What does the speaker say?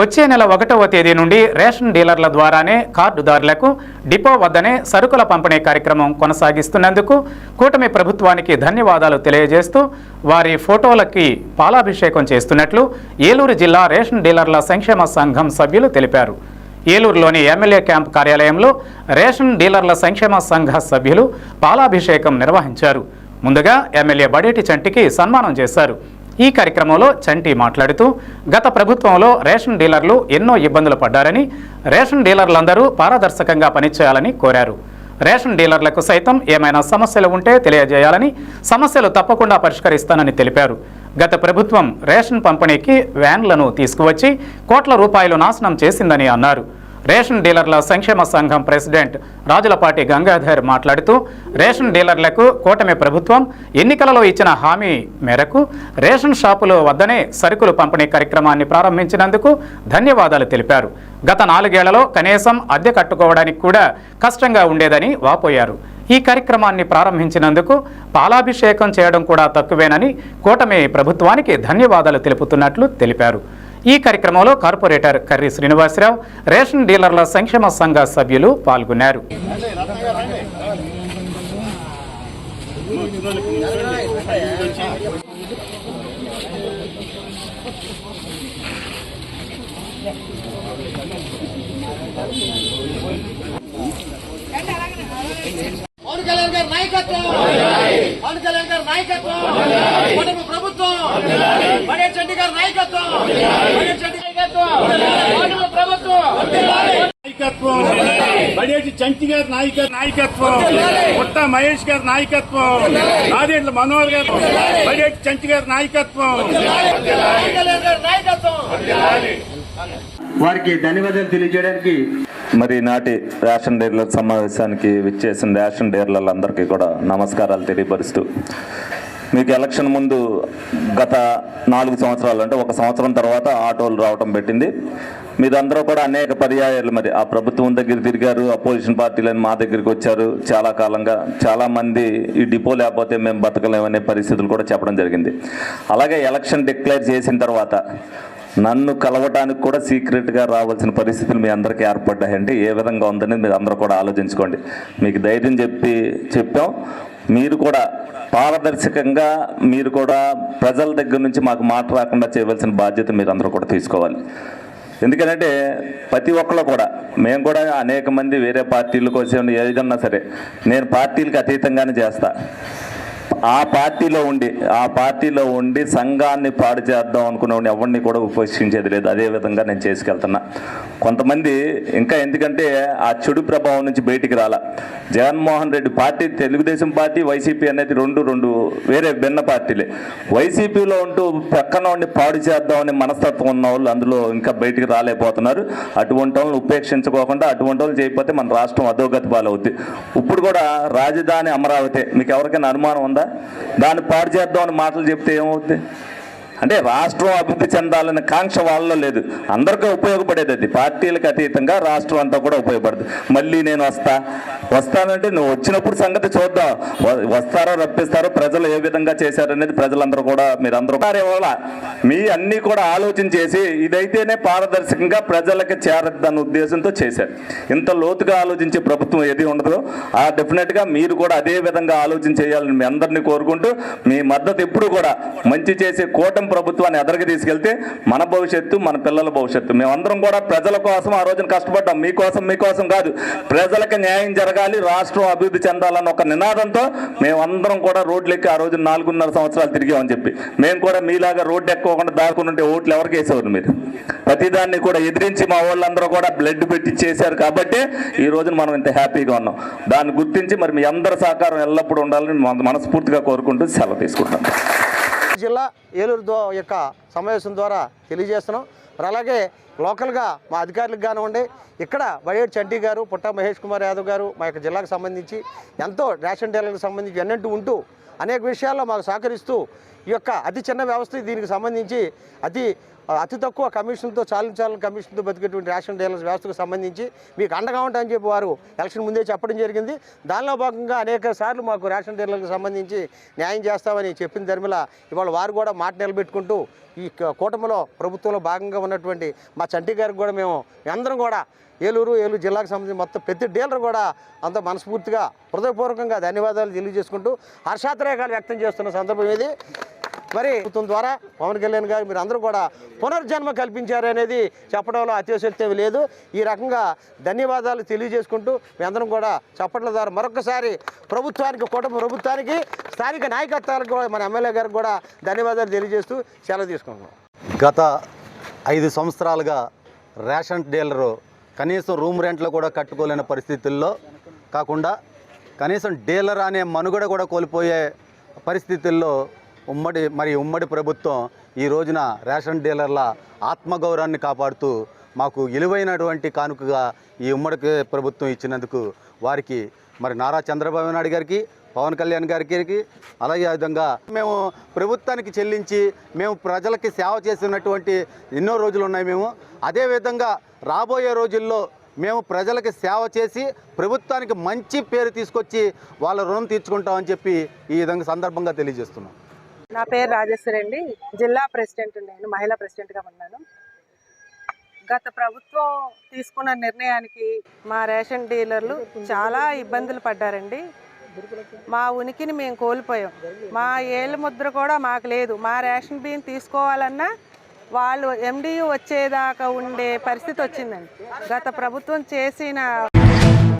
వచ్చే నెల ఒకటవ తేదీ నుండి రేషన్ డీలర్ల ద్వారానే కార్డుదారులకు డిపో వద్దనే సరుకుల పంపిణీ కార్యక్రమం కొనసాగిస్తున్నందుకు కూటమి ప్రభుత్వానికి ధన్యవాదాలు తెలియజేస్తూ వారి ఫోటోలకి పాలాభిషేకం చేస్తున్నట్లు ఏలూరు జిల్లా రేషన్ డీలర్ల సంక్షేమ సంఘం సభ్యులు తెలిపారు. ఏలూరులోని ఎమ్మెల్యే క్యాంప్ కార్యాలయంలో రేషన్ డీలర్ల సంక్షేమ సంఘ సభ్యులు పాలాభిషేకం నిర్వహించారు. ముందుగా ఎమ్మెల్యే బడేటి చంటికి సన్మానం చేశారు. ఈ కార్యక్రమంలో చంటి మాట్లాడుతూ గత ప్రభుత్వంలో రేషన్ డీలర్లు ఎన్నో ఇబ్బందులు పడ్డారని రేషన్ డీలర్లందరూ పారదర్శకంగా పనిచేయాలని కోరారు. రేషన్ డీలర్లకు సైతం ఏమైనా సమస్యలు ఉంటే తెలియజేయాలని సమస్యలు తప్పకుండా పరిష్కరిస్తానని తెలిపారు. గత ప్రభుత్వం రేషన్ పంపిణీకి వ్యాన్లను తీసుకువచ్చి కోట్ల రూపాయలు నాశనం చేసిందని అన్నారు. రేషన్ డీలర్ల సంక్షేమ సంఘం ప్రెసిడెంట్ రాజులపాటి గంగాధర్ మాట్లాడుతూ రేషన్ డీలర్లకు కూటమి ప్రభుత్వం ఎన్నికలలో ఇచ్చిన హామీ మేరకు రేషన్ షాపుల వద్దనే సరుకులు పంపిణీ కార్యక్రమాన్ని ప్రారంభించినందుకు ధన్యవాదాలు తెలిపారు. గత నాలుగేళ్ళలో కనీసం అద్దె కట్టుకోవడానికి కూడా కష్టంగా ఉండేదని వాపోయారు. ఈ కార్యక్రమాన్ని ప్రారంభించినందుకు పాలాభిషేకం చేయడం కూడా తక్కువేనని కూటమి ప్రభుత్వానికి ధన్యవాదాలు తెలుపుతున్నట్లు తెలిపారు. ఈ కార్యక్రమంలో కార్పొరేటర్ కర్రి శ్రీనివాసరావు రేషన్ డీలర్ల సంక్షేమ సంఘ సభ్యులు పాల్గొన్నారు పవన్ కళ్యాణ్ గారి నాయకత్వం పవన్ కళ్యాణ్ గారి నాయకత్వం. కుటుంబ ప్రభుత్వం. బడేట్ చెడ్డి గారి నాయకత్వం. బడేట్ చెడ్డి నాయకత్వం. ప్రభుత్వం. నాయకత్వం. బడేటి చంటి గారి నాయక నాయకత్వం. పుట్ట మహేష్ గారి నాయకత్వం. నాదేండ్ల మనోహర్ గారు బడేటి చంటి గారి నాయకత్వం. వారికి ధన్యవాదాలు తెలియజేయడానికి మరి నాటి రేషన్ డీలర్ సమావేశానికి విచ్చేసిన రేషన్ డీలర్లందరికీ కూడా నమస్కారాలు తెలియపరుస్తూ మీకు ఎలక్షన్ ముందు గత నాలుగు సంవత్సరాలు అంటే ఒక సంవత్సరం తర్వాత ఆటోలు రావటం పెట్టింది. మీరందరూ కూడా అనేక పర్యాయాలు మరి ఆ ప్రభుత్వం దగ్గర తిరిగారు అపోజిషన్ పార్టీలని మా దగ్గరికి వచ్చారు. చాలా కాలంగా చాలా మంది ఈ డిపో లేకపోతే మేము బతకలేమనే పరిస్థితులు కూడా చెప్పడం జరిగింది. అలాగే ఎలక్షన్ డిక్లేర్ చేసిన తర్వాత నన్ను కలవటానికి కూడా సీక్రెట్గా రావాల్సిన పరిస్థితులు మీ అందరికీ ఏర్పడ్డాయంటే ఏ విధంగా ఉందని మీరు అందరూ కూడా ఆలోచించుకోండి. మీకు ధైర్యం చెప్పి చెప్పాం. మీరు కూడా పారదర్శకంగా మీరు కూడా ప్రజల దగ్గర నుంచి మాకు మాట రాకుండా చేయవలసిన బాధ్యత మీరు అందరూ కూడా తీసుకోవాలి. ఎందుకంటే ప్రతి ఒక్కళ్ళు కూడా మేము కూడా అనేక మంది వేరే పార్టీల కోసం ఏదన్నా సరే. నేను పార్టీలకు అతీతంగానే చేస్తా. ఆ పార్టీలో ఉండి ఆ పార్టీలో ఉండి సంఘాన్ని పాడు చేద్దాం అనుకున్నవాడిని ఎవరిని కూడా ఉపేక్షించేది లేదు. అదే విధంగా నేను చేసుకెళ్తున్నా. కొంతమంది ఇంకా ఎందుకంటే ఆ చెడు ప్రభావం నుంచి బయటికి రాలా. Jaganmohan Reddy party Telugu Desam party YCP అనేది రెండు రెండు వేరే భిన్న పార్టీలే. వైసీపీలో ఉంటూ పక్కన ఉండి పాడు చేద్దామని మనస్తత్వం ఉన్న వాళ్ళు అందులో ఇంకా బయటికి రాలేకపోతున్నారు. అటువంటి వాళ్ళని ఉపేక్షించుకోకుండా అటువంటి వాళ్ళు చేయకపోతే మన రాష్ట్రం అధోగతి పాలవుద్ది. ఇప్పుడు కూడా రాజధాని అమరావతి మీకు ఎవరికైనా అనుమానం ఉందా? దాన్ని పాడు చేద్దామని మాటలు చెప్తే ఏమవుద్ది? అంటే రాష్ట్రం అభివృద్ధి చెందాలనే కాంక్ష వాళ్ళలో లేదు. అందరికీ ఉపయోగపడేది అది. పార్టీలకు అతీతంగా రాష్ట్రం అంతా కూడా ఉపయోగపడుతుంది మళ్ళీ నేను వస్తా. వస్తానంటే నువ్వు వచ్చినప్పుడు సంగతి చూద్దాం. వస్తారో రప్పిస్తారో ప్రజలు ఏ విధంగా చేశారనేది ప్రజలందరూ కూడా మీరందరూ ఇవాళ మీ అన్ని కూడా ఆలోచన చేసి ఇదైతేనే పారదర్శకంగా ప్రజలకి చేరద్దన్న ఉద్దేశంతో చేశారు. ఇంత లోతుగా ఆలోచించే ప్రభుత్వం ఏది ఉండదో. ఆ డెఫినెట్గా మీరు కూడా అదే విధంగా ఆలోచన చేయాలని మీ అందరినీ కోరుకుంటూ మీ మద్దతు ఎప్పుడు కూడా మంచి చేసే కూటమి ప్రభుత్వాన్ని ఎదరికి తీసుకెళ్తే మన భవిష్యత్తు మన పిల్లల భవిష్యత్తు. మేమందరం కూడా ప్రజల కోసం ఆ రోజున కష్టపడ్డాం. మీకోసం మీకోసం కాదు. ప్రజలకు న్యాయం జరగాలి రాష్ట్రం అభివృద్ధి చెందాలన్న ఒక నినాదంతో మేమందరం కూడా రోడ్లెక్కి ఆ రోజు నాలుగున్నర సంవత్సరాలు తిరిగామని చెప్పి. మేము కూడా మీలాగా రోడ్డు ఎక్కువకుండా దాక్కుని ఉంటే ఓట్లు ఎవరికి వేసేవారు మీరు? ప్రతిదాన్ని కూడా ఎదిరించి మా వాళ్ళందరూ కూడా బ్లడ్ పెట్టి చేశారు కాబట్టి ఈ రోజున మనం ఇంత హ్యాపీగా ఉన్నాం. దాన్ని గుర్తించి మరి మీ అందరి సహకారం ఎల్లప్పుడూ ఉండాలని మనస్ఫూర్తిగా కోరుకుంటూ సెలవు తీసుకుంటాం జిల్లా ఏలూరు దో యొక్క సమావేశం ద్వారా తెలియజేస్తున్నాం. మరి అలాగే లోకల్గా మా అధికారులకు కానివ్వండి ఇక్కడ బడేటి చంటి గారు పుట్ట మహేష్ కుమార్ యాదవ్ గారు మా యొక్క జిల్లాకు సంబంధించి ఎంతో రేషన్ డీలర్లకు సంబంధించి ఎన్నంటూ ఉంటూ అనేక విషయాల్లో మాకు సహకరిస్తూ ఈ యొక్క అతి చిన్న వ్యవస్థ దీనికి సంబంధించి అతి అతి తక్కువ కమిషన్తో చాలించాలని కమిషన్తో బతికేటువంటి రేషన్ డీలర్స్ వ్యవస్థకు సంబంధించి మీకు అండగా ఉంటాయని చెప్పి వారు ఎలక్షన్ ముందే చెప్పడం జరిగింది. దానిలో భాగంగా అనేక సార్లు మాకు రేషన్ డీలర్లకు సంబంధించి న్యాయం చేస్తామని చెప్పిన ధర్మిల ఇవాళ వారు కూడా మాట నిలబెట్టుకుంటూ ఈ కూటమిలో ప్రభుత్వంలో భాగంగా ఉన్నటువంటి మా చంటి గారికి కూడా మేము అందరం కూడా ఏలూరు ఏలూరు జిల్లాకు సంబంధించి మొత్తం ప్రతి డీలర్ కూడా అంత మనస్ఫూర్తిగా హృదయపూర్వకంగా ధన్యవాదాలు తెలియజేసుకుంటూ హర్షాతిరేకాలు వ్యక్తం చేస్తున్న సందర్భం ఇది. మరి ప్రభుత్వం ద్వారా పవన్ కళ్యాణ్ గారు మీరు అందరూ కూడా పునర్జన్మ కల్పించారు అనేది చెప్పడంలో అత్యోశక్తి లేదు. ఈ రకంగా ధన్యవాదాలు తెలియజేసుకుంటూ మీ అందరం కూడా చెప్పట్ల ద్వారా మరొకసారి ప్రభుత్వానికి కుటుంబ ప్రభుత్వానికి స్థానిక నాయకత్వాలకు కూడా మన ఎమ్మెల్యే గారికి కూడా ధన్యవాదాలు తెలియజేస్తూ సెలవు తీసుకుంటున్నాం. గత ఐదు సంవత్సరాలుగా రేషన్ డీలరు కనీసం రూమ్ రెంట్లు కూడా కట్టుకోలేని పరిస్థితుల్లో కాకుండా కనీసం డీలర్ అనే మనుగడ కూడా కోల్పోయే పరిస్థితుల్లో ఉమ్మడి మరి ఉమ్మడి ప్రభుత్వం ఈ రోజున రేషన్ డీలర్ల ఆత్మగౌరవాన్ని కాపాడుతూ మాకు విలువైనటువంటి కానుకగా ఈ ఉమ్మడి ప్రభుత్వం ఇచ్చినందుకు వారికి మరి నారా చంద్రబాబు నాయుడు గారికి పవన్ కళ్యాణ్ గారికి అలాగే ఆ విధంగా మేము ప్రభుత్వానికి చెల్లించి మేము ప్రజలకి సేవ చేసినటువంటి ఎన్నో రోజులు ఉన్నాయి మేము. అదేవిధంగా రాబోయే రోజుల్లో మేము ప్రజలకి సేవ చేసి ప్రభుత్వానికి మంచి పేరు తీసుకొచ్చి వాళ్ళ రుణం తీర్చుకుంటామని చెప్పి ఈ విధంగా సందర్భంగా తెలియజేస్తున్నాం. నా పేరు రాజేశ్వరి అండి. జిల్లా ప్రెసిడెంట్ నేను మహిళా ప్రెసిడెంట్గా ఉన్నాను. గత ప్రభుత్వం తీసుకున్న నిర్ణయానికి మా రేషన్ డీలర్లు చాలా ఇబ్బందులు పడ్డారండి. మా ఉనికిని మేము కోల్పోయాం. మా ఏళ్ళ ముద్ర కూడా మాకు లేదు. మా రేషన్ బియ్యం తీసుకోవాలన్నా వాళ్ళు ఎండియు వచ్చేదాకా ఉండే పరిస్థితి వచ్చిందండి. గత ప్రభుత్వం చేసిన